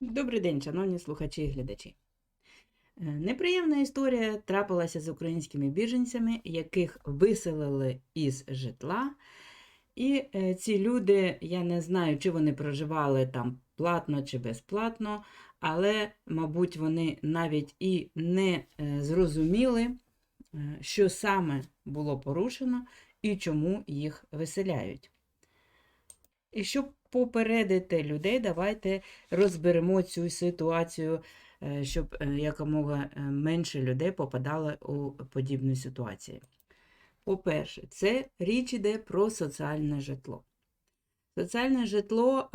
Добрий день, шановні слухачі і глядачі. Е, Неприємна історія трапилася з українськими біженцями, яких виселили із житла. І е, ці люди, я не знаю, чи вони проживали там платно чи безплатно, але, мабуть, вони навіть і не е, зрозуміли, що саме було порушено і чому їх виселяють. І щоб попередити людей, давайте розберемо цю ситуацію, е, щоб е, якомога е, менше людей попадали у подібні ситуації. По-перше, це річ іде про соціальне житло. Соціальне житло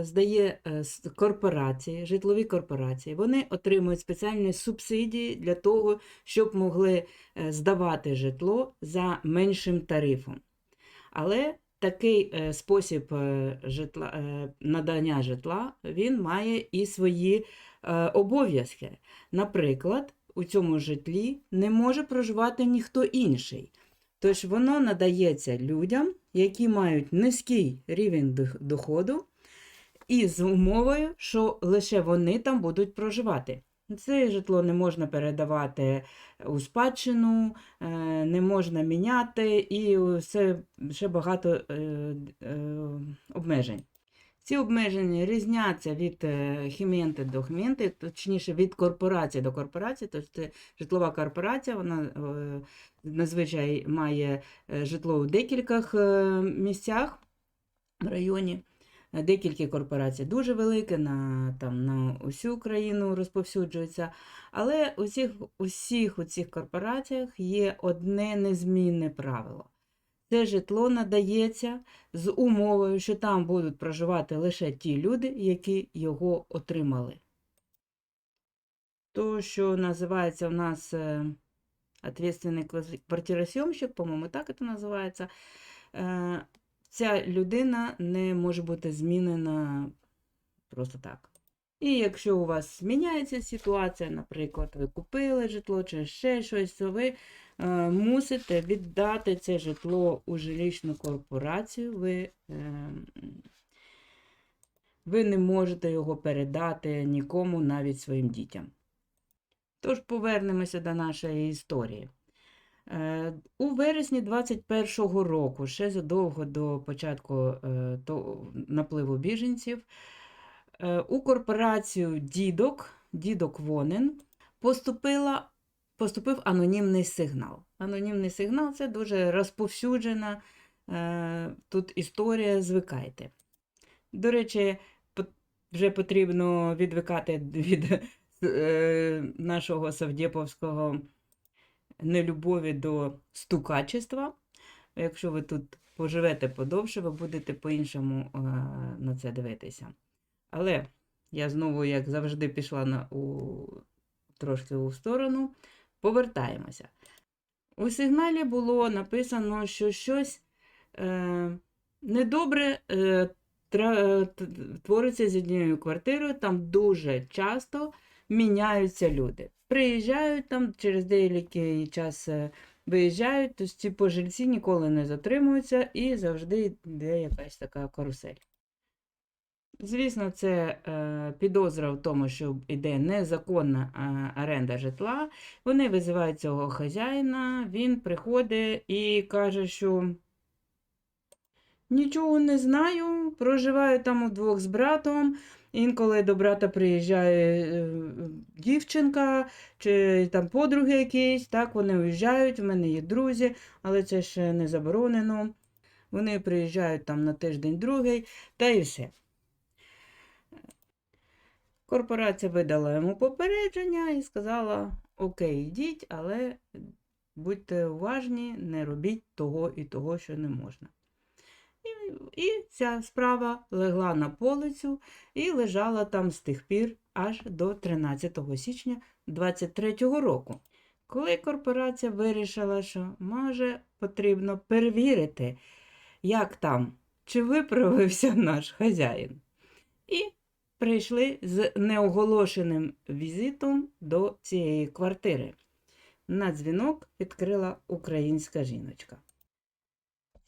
здає корпорації, житлові корпорації. Вони отримують спеціальні субсидії для того, щоб могли здавати житло за меншим тарифом. Але такий е, спосіб е, житла, е, надання житла він має і свої обов'язки. Наприклад, у цьому житлі не може проживати ніхто інший. Тож воно надається людям, які мають низький рівень доходу, і з умовою, що лише вони там будуть проживати. Це житло не можна передавати у спадщину, е, не можна міняти і все ще багато е, е, обмежень. Ці обмеження різняться від е, хіменти до хіменти, точніше від корпорації до корпорації. Тобто житлова корпорація, вона е, зазвичай має е, житло у декількох е, місцях в районі. Е, Декілька корпорацій дуже велике, на, там, на усю Україну розповсюджується. Але у всіх, усіх у цих корпораціях є одне незмінне правило. Це житло надається з умовою, що там будуть проживати лише ті люди, які його отримали. То, що називається у нас е, ответственний кваз- квартиросйомщик, по-моєму, так це називається. Ця людина не може бути змінена просто так. І якщо у вас зміняється ситуація, наприклад, ви купили житло чи ще щось, то ви е, мусите віддати це житло у жилищну корпорацію. Ви, е, ви не можете його передати нікому, навіть своїм дітям. Тож повернемося до нашої історії. Е, У вересні 21-го року, ще задовго до початку е, напливу біженців, е, у корпорацію Дідок, Дідок Вонен, поступила, поступив анонімний сигнал. Анонімний сигнал це дуже розповсюджена тут історія, звикайте. До речі, вже потрібно відвикати від нашого Савдєповського нелюбові до стукачества. Якщо ви тут поживете подовше, ви будете по-іншому е, на це дивитися. Але я знову, як завжди, пішла на, у, трошки у сторону. Повертаємося. У сигналі було написано, що щось е, недобре е, твориться з однією квартирою, там дуже часто міняються люди. Приїжджають там, через деякий час е, виїжджають, тобто ці пожильці ніколи не затримуються і завжди йде якась така карусель. Звісно, це е, підозра в тому, що йде незаконна е, оренда житла. Вони визивають цього хазяїна, він приходить і каже, що нічого не знаю, проживаю там удвох з братом. Інколи до брата приїжджає е, дівчинка чи там подруги якісь, так, вони уїжджають, в мене є друзі, але це ще не заборонено. Вони приїжджають там на тиждень другий, та і все. Корпорація видала йому попередження і сказала: Окей, йдіть, але будьте уважні, не робіть того і того, що не можна. І, ця справа легла на полицю і лежала там з тих пір аж до 13 січня 23 року. Коли корпорація вирішила, що може потрібно перевірити, як там, чи виправився наш хазяїн. І прийшли з неоголошеним візитом до цієї квартири. На дзвінок відкрила українська жіночка.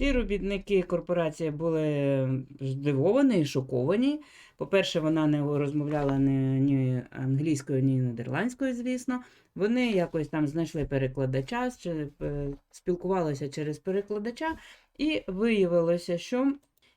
Ці робітники корпорації були здивовані і шоковані. По-перше, вона не розмовляла ні, ні англійською, ні нідерландською, звісно. Вони якось там знайшли перекладача, е, спілкувалися через перекладача, і виявилося, що,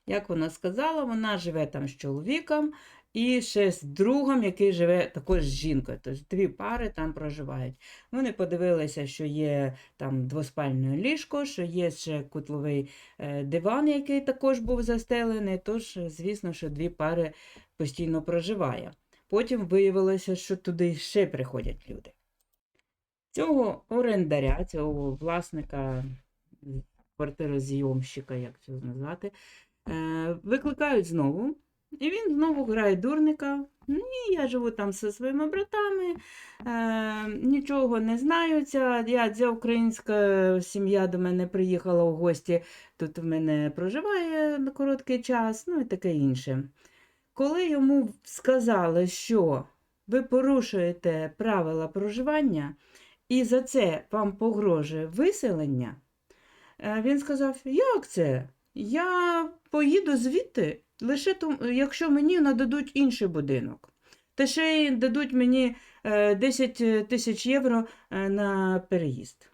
як вона сказала, вона живе там з чоловіком і ще з другом, який живе також з жінкою. Тобто дві пари там проживають. Вони подивилися, що є там двоспальне ліжко, що є ще кутловий е, диван, який також був застелений. Тож, звісно, що дві пари постійно проживає. Потім виявилося, що туди ще приходять люди. Цього орендаря, цього власника квартирозйомщика, як це назвати, е, викликають знову. І він знову грає дурника. Ні, я живу там зі своїми братами, е, нічого не знаю. Ця, я, ця українська сім'я до мене приїхала у гості, тут в мене проживає на короткий час, ну і таке інше. Коли йому сказали, що ви порушуєте правила проживання, і за це вам погрожує виселення, е, він сказав: Як це? Я поїду звідти лише тому, якщо мені нададуть інший будинок. Та ще й дадуть мені е, 10 тисяч євро е, на переїзд.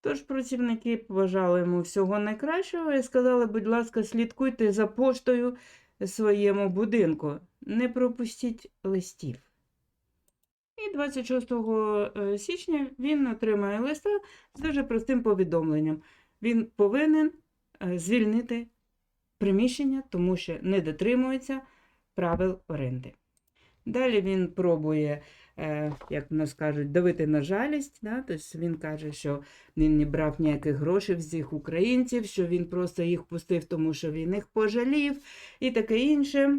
Тож працівники побажали йому всього найкращого і сказали, будь ласка, слідкуйте за поштою своєму будинку, не пропустіть листів. І 26 е, січня він отримає листа з дуже простим повідомленням. Він повинен е, звільнити приміщення, тому що не дотримується правил оренди. Далі він пробує, е, як в нас кажуть, давити на жалість. Да? Тобто він каже, що він не брав ніяких грошей з цих українців, що він просто їх пустив, тому що він їх пожалів і таке інше.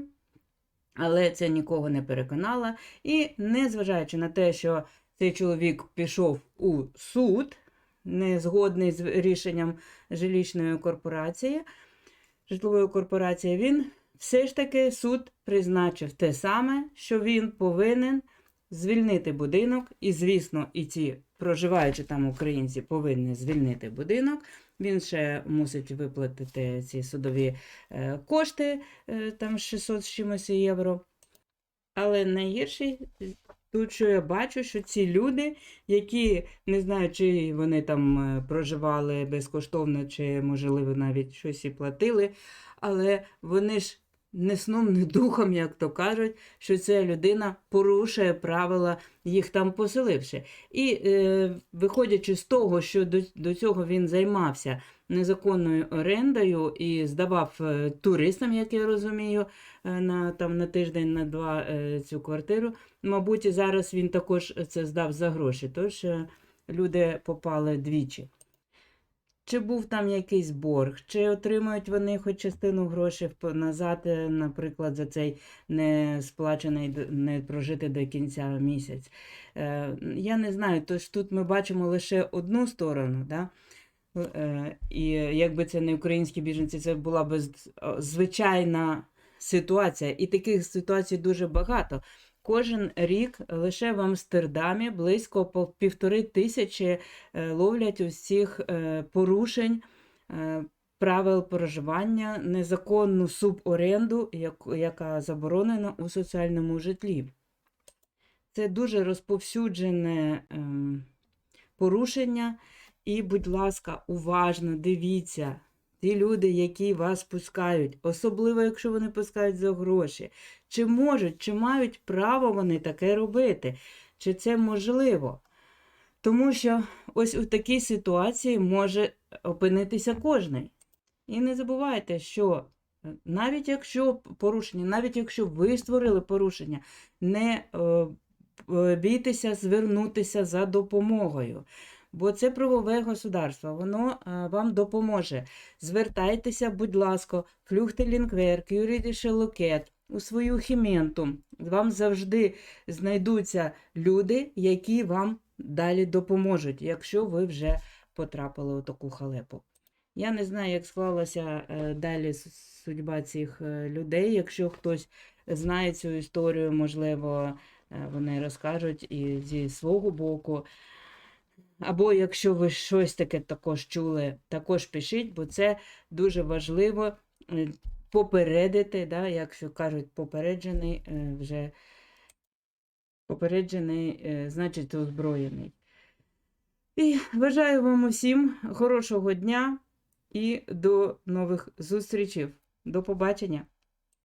Але це нікого не переконало. І незважаючи на те, що цей чоловік пішов у суд, не згодний з рішенням жилищної корпорації, житлової корпорації, він все ж таки суд призначив те саме, що він повинен звільнити будинок, і, звісно, і ці проживаючі там українці повинні звільнити будинок. Він ще мусить виплатити ці судові е, кошти, е, там 600 з чимось євро. Але найгірше тут, що я бачу, що ці люди, які не знаю, чи вони там е, проживали безкоштовно, чи, можливо, навіть щось і платили, але вони ж не сном, не духом, як то кажуть, що ця людина порушує правила, їх там поселивши. І е, виходячи з того, що до, до цього він займався незаконною орендою і здавав е, туристам, як я розумію, е, на, там, на тиждень, на два е, цю квартиру, мабуть, зараз він також це здав за гроші. Тож люди попали двічі. Чи був там якийсь борг, чи отримують вони хоч частину грошей назад, наприклад, за цей не сплачений, не прожитий до кінця місяць. Я не знаю, тож тут ми бачимо лише одну сторону, да? Е, і якби це не українські біженці, це була б звичайна ситуація. І таких ситуацій дуже багато. Кожен рік лише в Амстердамі близько півтори тисячі е, ловлять усіх е, порушень правил проживання, незаконну суборенду, яка заборонена у соціальному житлі. Це дуже розповсюджене ем, порушення. І, будь ласка, уважно дивіться. Ті люди, які вас пускають, особливо якщо вони пускають за гроші, чи можуть, чи мають право вони таке робити, чи це можливо. Тому що ось у такій ситуації може опинитися кожний. І не забувайте, що е, навіть якщо порушення, навіть якщо ви створили порушення, не е, е, бійтеся звернутися за допомогою. Бо це правове государство, воно е, вам допоможе. Звертайтеся, будь ласка, флюхтелінгверк, юридише локет, у свою хіменту. Вам завжди знайдуться люди, які вам далі допоможуть, якщо ви вже потрапили у таку халепу. Я не знаю, як склалася е, далі судьба цих е, людей. Якщо хтось знає цю історію, можливо, вони розкажуть і зі свого боку. Або якщо ви щось таке також чули, також пишіть, бо це дуже важливо е, попередити, да, якщо кажуть, попереджений е, вже попереджений, е, значить озброєний. І бажаю вам усім хорошого дня і до нових зустрічей. До побачення!